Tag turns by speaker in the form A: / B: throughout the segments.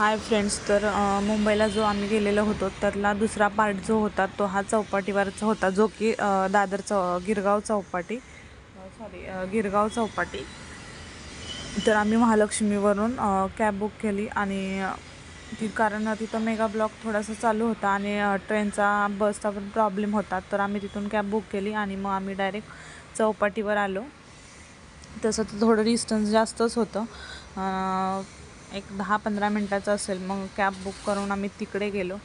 A: Hi friends तर मुंबईला जो आम्ही गेलेलो होतो त्यातला दुसरा पार्ट जो होता तो हा चौपाटीवरचा होता जो की दादर चौ गिरगाव चौपाटी. सॉरी गिरगाव चौपाटी. तर आम्ही महालक्ष्मीवरून कॅब बुक केली आणि ती कारण तिथं मेगा ब्लॉक थोडासा चालू होता आणि ट्रेनचा बसचा पण प्रॉब्लेम होता तर आम्ही तिथून कॅब बुक केली आणि मग आम्ही डायरेक्ट चौपाटीवर आलो. तसं तर थोडं डिस्टन्स जास्तच होतं. एक दहा पंधरा मिनटाचं असेल मग कॅब बुक करून आम्ही तिकडे गेलो.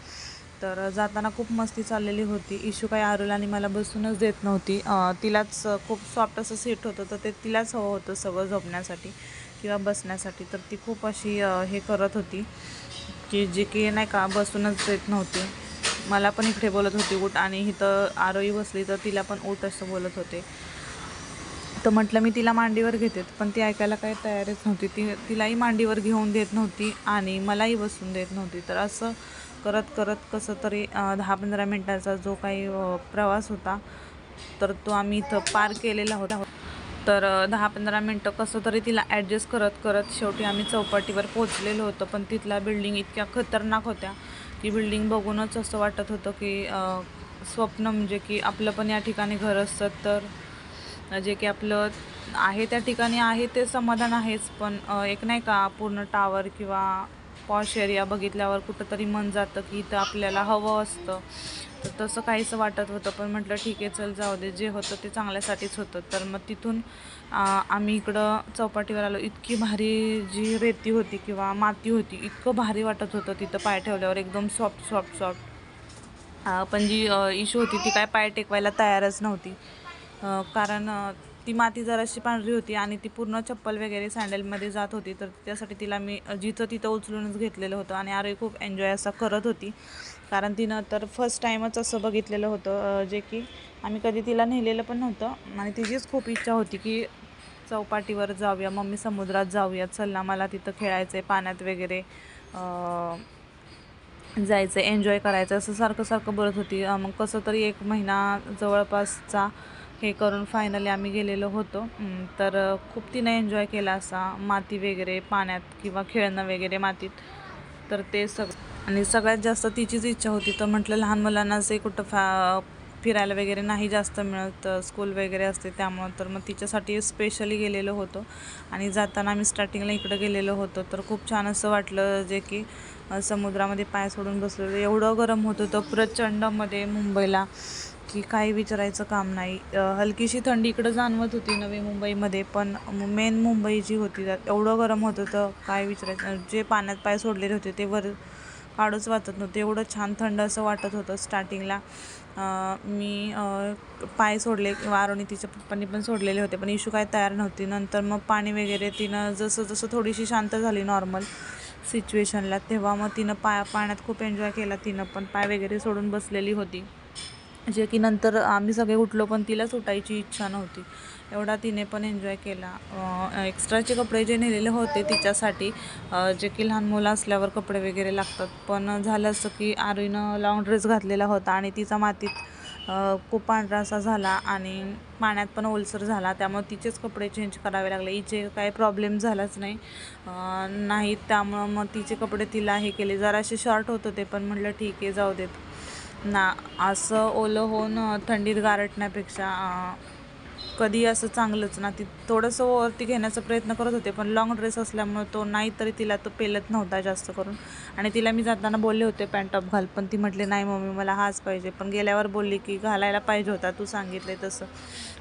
A: तर जाताना खूप मस्ती चाललेली होती. इशू काही आरुलाने आणि मला बसूनच देत नव्हती. तिलाच खूप सॉफ्ट असं सीट होतं तर ते तिलाच हवं होतं सगळं झोपण्यासाठी किंवा बसण्यासाठी. तर ती खूप अशी हे करत होती की जी की नाही का बसूनच देत नव्हती. मला पण इकडे बोलत होती उठ. आणि इथं आरोही बसली तर तिला पण उठ असं बोलत होते. तर म्हटलं मी तिला मांडीवर घेते पण ती ऐकायला काही तयारीच नव्हती. ती तिलाही मांडीवर घेऊन देत नव्हती आणि मलाही बसून देत नव्हती. तर असं करत करत कसं तरी दहा पंधरा मिनटाचा जो काही प्रवास होता तर तो आम्ही इथं पार केलेला होता. तर दहा पंधरा मिनटं कसं तरी तिला ॲडजस्ट करत करत शेवटी आम्ही चौपाटीवर पोचलेलो होतो. पण तिथल्या बिल्डिंग इतक्या खतरनाक होत्या की बिल्डिंग बघूनच असं वाटत होतं की स्वप्न म्हणजे की आपलं पण या ठिकाणी घर असतं तर जे की आपलं आहे त्या ठिकाणी आहे ते समाधान आहेच पण एक नाही का पूर्ण टावर किंवा पॉश एरिया बघितल्यावर कुठंतरी मन जातं की इथं आपल्याला हवं असतं. तर तसं काहीसं वाटत होतं पण म्हटलं ठीक आहे चल जाऊ दे. जे होतं ते चांगल्यासाठीच होतं. तर मग तिथून आम्ही इकडं चौपाटीवर आलो. इतकी भारी जी रेती होती किंवा माती होती इतकं भारी वाटत होतं तिथं पाय ठेवल्यावर. एकदम सॉफ्ट सॉफ्ट सॉफ्ट पण जी इशू होती ती काय पाय टेकवायला तयारच नव्हती. कारण ती माती जराशी पांढरी होती आणि ती पूर्ण चप्पल वगैरे सँडलमध्ये जात होती तर त्यासाठी तिला मी जिथं तिथं उचलूनच घेतलेलं होतं आणि आरोही खूप एन्जॉय असा करत होती. कारण तिनं तर फर्स्ट टाईमच असं बघितलेलं होतं जे की आम्ही कधी तिला नेलेलं पण नव्हतं. आणि तिचीच खूप इच्छा होती की चौपाटीवर जाऊया मम्मी समुद्रात जाऊया चल ना मला तिथं खेळायचं आहे पाण्यात वगैरे जायचं एन्जॉय करायचं असं सारखं सारखं बोलत होती. मग कसं तरी एक महिना जवळपासचा हे करून फायनली आम्ही गेलेलो होतो. तर खूप तिने एन्जॉय केला असा माती वगैरे पाण्यात किंवा खेळणं वगैरे मातीत. तर ते सग आणि सगळ्यात जास्त तिचीच इच्छा होती. तर म्हटलं लहान मुलांना जे कुठं फा फिरायला वगैरे नाही जास्त मिळत स्कूल वगैरे असते त्यामुळं तर मग तिच्यासाठी स्पेशली गेलेलो होतो. आणि जाताना आम्ही स्टार्टिंगला इकडं गेलेलो होतो. तर खूप छान असं वाटलं जे की समुद्रामध्ये पाय सोडून बसलेलो. एवढं गरम होत होतं प्रचंडमध्ये मुंबईला. की काही विचारायचं काम नाही. हलकीशी थंडी इकडं जाणवत होती नवी मुंबईमध्ये पण मेन मुंबई जी होती त्यात एवढं गरम होत होतं काय विचारायचं? जे पाण्यात पाय सोडलेले होते ते वर काढूच वाटत नव्हते. एवढं छान थंड असं वाटत होतं स्टार्टिंगला. मी पाय सोडले किंवा आरोनी तिच्या पप्पांनी पण सोडलेले होते पण इशू काय तयार नव्हती. नंतर मग पाणी वगैरे तिनं जसं जसं थोडीशी शांत झाली नॉर्मल सिच्युएशनला तेव्हा मग तिनं पाया पाण्यात खूप एन्जॉय केला. तिनं पण पाय वगैरे सोडून बसलेली होती. जे की नंतर आम्ही सगळे उठलो पण तिलाच सुटायची इच्छा नव्हती. एवढा तिने पण एन्जॉय केला. एक्स्ट्राचे कपडे जे नेलेले होते तिच्यासाठी जे की लहान मुलं असल्यावर कपडे वगैरे लागतात. पण झालं असं की आरीनं लॉंग ड्रेस घातलेला होता आणि तिचा मातीत खूप पांढरा असा झाला आणि पाण्यात पण ओलसर झाला. त्यामुळे तिचेच कपडे चेंज करावे लागले. हिचे काही प्रॉब्लेम झालाच नाही. नाही त्यामुळं मग तिचे कपडे तिला हे केले. जरासे शॉर्ट होत होते पण म्हटलं ठीक आहे जाऊ देत. ना असं ओलं होऊन थंडीत गारटण्यापेक्षा कधी असं चांगलंच ना. ती थोडंसं वरती घेण्याचा प्रयत्न करत होते पण लॉंग ड्रेस असल्यामुळे तो नाही तरी तिला तो पेलत नव्हता जास्त करून. आणि तिला मी जाताना बोलले होते पॅन्ट टॉप घाल. पण ती म्हटली नाही मम्मी मला हाच पाहिजे. पण गेल्यावर बोलली की घालायला पाहिजे होता तू सांगितले तसं.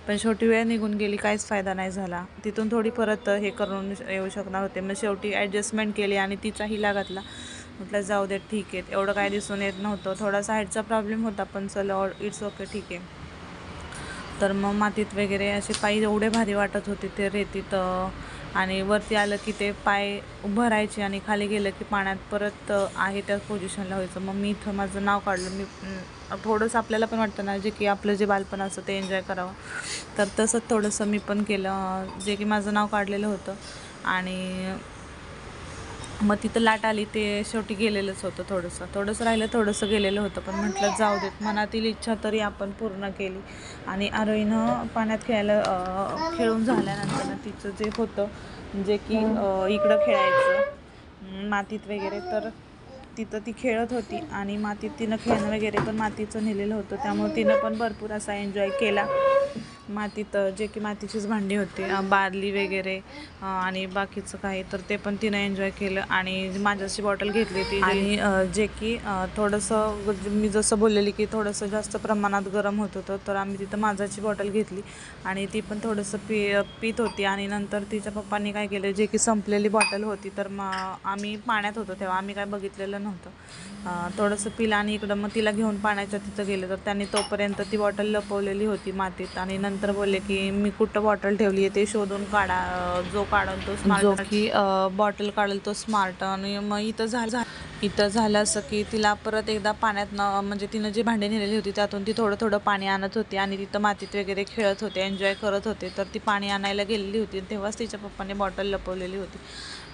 A: पण शेवटी वेळ निघून गेली काहीच फायदा नाही झाला. तिथून थोडी परत हे करून येऊ शकणार होते. मग शेवटी ॲडजस्टमेंट केली आणि तिचा हिला घातला. म्हटलं जाऊ दे ठीक आहे. एवढं काय दिसून येत नव्हतं. थोडासा हाईटचा प्रॉब्लेम होता पण चल इट्स ओके ठीक आहे. तर मग मातीत वगैरे असे पाय एवढे भारी वाटत होते ते रेतीत आणि वरती आलं की ते पाय उभं राहायचे आणि खाली गेलं की पाण्यात परत आहे त्या पोझिशनला व्हायचं. मग मी इथं माझं नाव काढलं. मी थोडंसं आपल्याला पण वाटतं ना जे की आपलं जे बालपण असतं ते एन्जॉय करावं. तर तसंच थोडंसं मी पण केलं जे की माझं नाव काढलेलं होतं. आणि मग तिथं लाट आली ते शेवटी गेलेलंच होतं थोडंसं. थोडंसं राहिलं थोडंसं गेलेलं होतं पण म्हटलं जाऊ देत मनातील इच्छा तरी आपण पूर्ण केली. आणि आरोईनं पाण्यात खेळायला खेळून झाल्यानंतर ना तिचं जे होतं जे की इकडं खेळायचं मातीत वगैरे तर तिथं ती खेळत होती. आणि मातीत तिनं खेळणं वगैरे पण मातीचं नेलेलं होतं. त्यामुळे तिनं पण भरपूर असा एन्जॉय केला. मातीत जे की मातीचीच भांडी होती बारली बादली वगैरे आणि बाकीचं काही तर ते पण तिनं एन्जॉय केलं आणि माझ्याची बॉटल घेतली होती आणि जे की थोडंसं म्हणजे मी जसं बोललेली की थोडंसं जास्त प्रमाणात गरम होत होतं तर आम्ही तिथं माझाची बॉटल घेतली आणि ती पण थोडंसं पी पित होती आणि नंतर तिच्या पप्पांनी काय केलं जे की संपलेली बॉटल होती तर मग आम्ही पाण्यात होतो तेव्हा आम्ही काय बघितलेलं नव्हतं. थोडंसं पिलं आणि इकडं मग तिला घेऊन पाण्याच्या तिथं गेलं. तर त्यांनी तोपर्यंत ती बॉटल लपवलेली होती मातीत आणि नंतर बोलले की मी कुठं बॉटल ठेवली आहे ते शोधून काढा जो काढल तो स्मार्ट की बॉटल काढेल तो स्मार्ट आणि मग इथं झालं. इथं झालं असं की तिला परत एकदा पाण्यात न म्हणजे तिनं जी भांडी नेलेली होती त्यातून ती थोडं थोडं पाणी आणत होती आणि तिथं मातीत वगैरे खेळत होते एन्जॉय करत होते. तर ती पाणी आणायला गेलेली होती तेव्हाच तिच्या पप्पाने बॉटल लपवलेली होती.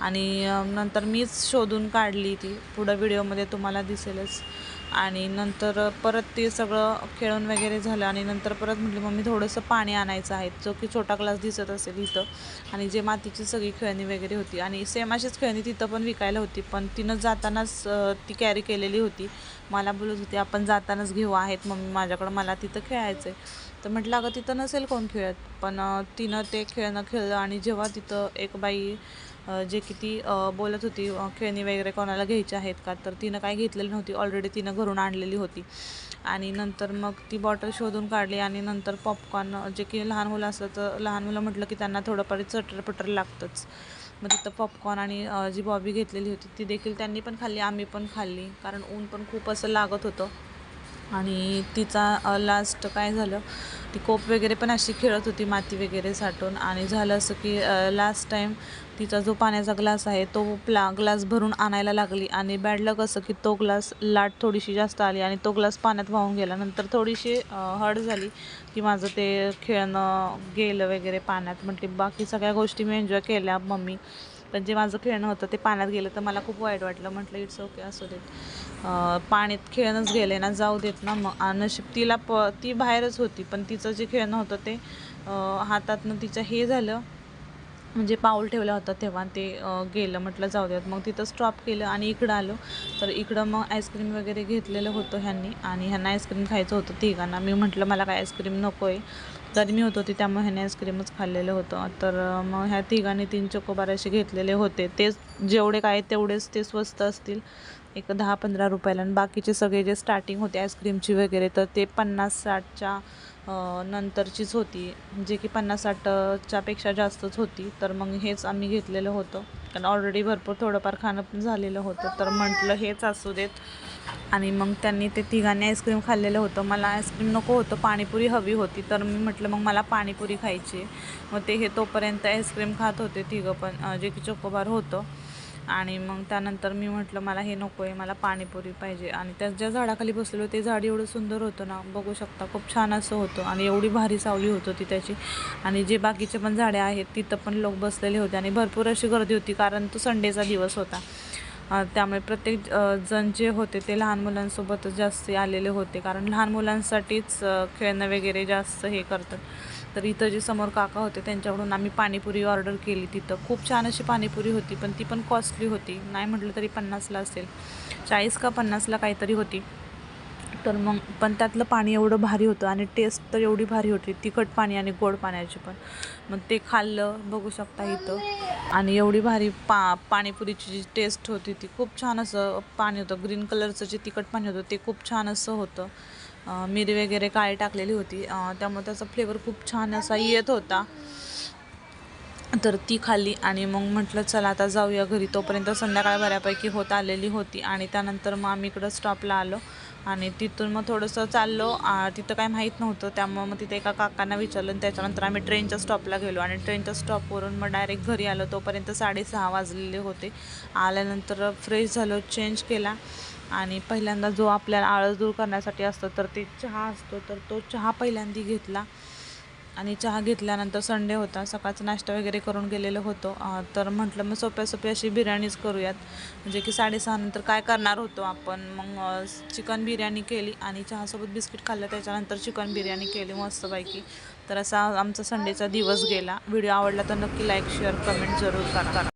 A: आणि नंतर मीच शोधून काढली ती. पुढं व्हिडिओमध्ये तुम्हाला दिसेलच. आणि नंतर परत ते सगळं खेळून वगैरे झालं आणि नंतर परत म्हटली मम्मी थोडंसं पाणी आणायचं आहे जो की छोटा ग्लास दिसत असेल इथं. आणि जे मातीची सगळी खेळणी वगैरे होती आणि सेम अशीच खेळणी तिथं पण विकायला होती पण तिनं जातानाच ती कॅरी केलेली होती. मला बोलत होती आपण जातानाच घेऊ आहेत मम्मी माझ्याकडं मला तिथं खेळायचं आहे तर म्हटलं अगं तिथं नसेल कोण खेळत. पण तिनं ते खेळणं खेळलं आणि जेव्हा तिथं एक बाई जे की ती बोलत होती खेळणी वगैरे कोणाला घ्यायची आहेत का? तर तिनं काय घेतलेली नव्हती. ऑलरेडी तिनं घरून आणलेली होती. आणि नंतर मग ती बॉटल शोधून काढली आणि नंतर पॉपकॉर्न जे की लहान मुलं असलं तर लहान मुलं म्हटलं की त्यांना थोडंफार चटर लागतंच. मग तिथं पॉपकॉर्न आणि जी बॉबी घेतलेली होती ती देखील त्यांनी पण खाल्ली आम्ही पण खाल्ली. कारण ऊन पण खूप असं लागत होतं. आणि तिचा लास्ट काय झालं ती कोप वगैरे पण अशी खेळत होती माती वगैरे साठून. आणि झालं असं की लास्ट टाईम तिचा जो पाण्याचा ग्लास आहे तो प्ला ग्लास भरून आणायला लागली. आणि बॅडलं कसं की तो ग्लास लाट थोडीशी जास्त आली आणि तो ग्लास पाण्यात वाहून गेला. नंतर थोडीशी हड झाली की माझं ते खेळणं गेलं वगैरे पाण्यात. म्हटली बाकी सगळ्या गोष्टी मी एन्जॉय केल्या मम्मी. पण जे माझं खेळणं होतं ते पाण्यात गेलं तर मला खूप वाईट वाटलं. म्हटलं इट्स ओके असू देत. पाण्यात खेळणंच गेले ना जाऊ देत ना मग. आणि नशीब तिला प ती बाहेरच होती पण तिचं जे खेळणं होतं ते हातातनं तिचं हे झालं. म्हणजे पाऊल ठेवला होता तेव्हा ते गेलं. म्हटलं जाऊ देत. मग तिथं स्टॉप केलं आणि इकडं आलो. तर इकडं मग आईस्क्रीम वगैरे घेतलेलं होतं ह्यांनी. आणि ह्यांना आईस्क्रीम खायचं होतं तिघांना. मी म्हटलं मला काय आईस्क्रीम नको आहे गरमी होत होती त्यामुळे ह्याने आईस्क्रीमच खाल्लेलं होतं. तर मग ह्या तिघांनी तीन चोकोबार असे घेतलेले होते. तेच जेवढे काय तेवढेच ते स्वस्त असतील. एक दहा पंधरा रुपयाला आणि बाकीचे सगळे जे स्टार्टिंग होते आईस्क्रीमची वगैरे तर ते पन्नास साठच्या नंतरचीच होती. जे की पन्नास साठच्या पेक्षा जास्तच होती. तर मग हेच आम्ही घेतलेलं होतं. कारण ऑलरेडी भरपूर थोडंफार खाणं पण झालेलं होतं. तर म्हटलं हेच असू देत. आणि मग त्यांनी ते तिघांनी आईस्क्रीम खाल्लेलं होतं. मला आईस्क्रीम नको होतं पाणीपुरी हवी होती. तर मी म्हटलं मग मला पाणीपुरी खायची आहे. मग ते हे तोपर्यंत आईस्क्रीम खात होते तिघं पण जे की चोकोबार होतं. आणि मग त्यानंतर मी म्हटलं मला हे नको आहे मला पाणीपुरी पाहिजे. आणि त्या ज्या झाडाखाली बसलेलो ते झाड एवढं सुंदर होतं ना बघू शकता खूप छान असं होतं. आणि एवढी भारी सावली होत होती त्याची. आणि जे बाकीचे पण झाडे आहेत तिथं पण लोक बसलेले होते. आणि भरपूर अशी गर्दी होती कारण तो संडेचा दिवस होता. त्यामुळे प्रत्येक जण जे होते ते लहान मुलांसोबतच जास्त आलेले होते. कारण लहान मुलांसाठीच खेळणं वगैरे जास्त हे करतात. तर इथं जे समोर काका होते त्यांच्याकडून आम्ही पाणीपुरी ऑर्डर केली तिथं. खूप छान अशी पाणीपुरी होती पण ती पण कॉस्टली होती. नाही म्हटलं तरी पन्नासला असेल. चाळीस का पन्नासला काहीतरी होती. तर मग पण त्यातलं पाणी एवढं भारी होतं आणि टेस्ट तर एवढी भारी होती तिखट पाणी आणि गोड पाण्याची पण मग ते खाल्लं बघू शकता इथं. आणि एवढी भारी पा पाणीपुरीची जी टेस्ट होती ती खूप छान असं पाणी होतं. ग्रीन कलरचं जे तिखट पाणी होतं ते खूप छान असं होतं. मिरी वगैरे काळी टाकलेली होती. त्यामुळे त्याचा फ्लेवर खूप छान असा येत होता. तर ती खाल्ली आणि मग म्हटलं चला आता जाऊया घरी. तोपर्यंत संध्याकाळ बऱ्यापैकी होत आलेली होती आणि त्यानंतर मग आम्ही इकडं स्टॉपला आलो. आणि तिथून मग थोडंसं चाललो. तिथं काय माहीत नव्हतं. त्यामुळं मग तिथे एका काकांना विचारलं आणि त्याच्यानंतर आम्ही ट्रेनच्या स्टॉपला गेलो. आणि ट्रेनच्या स्टॉपवरून मग डायरेक्ट घरी आलो. तोपर्यंत साडेसहा वाजलेले होते. आल्यानंतर फ्रेश झालो चेंज केला. आणि पहिल्यांदा जो आपल्याला आळस दूर करण्यासाठी असतो तर ते चहा असतो तर तो चहा पहिल्यांदा घेतला. आणि चहा घेतल्यानंतर संडे होता सकाळचा नाश्ता वगैरे करून गेलेलो होतो. तर म्हटलं मग सोप्या सोप्या अशी बिर्याणीच करूयात. म्हणजे की साडेसहानंतर काय करणार होतो आपण? मग चिकन बिर्याणी केली आणि चहासोबत बिस्किट खाल्लं. त्याच्यानंतर चिकन बिर्याणी केली मस्तपैकी. तर असा आमचा संडेचा दिवस गेला. व्हिडिओ आवडला तर नक्की लाईक शेअर कमेंट जरूर करा.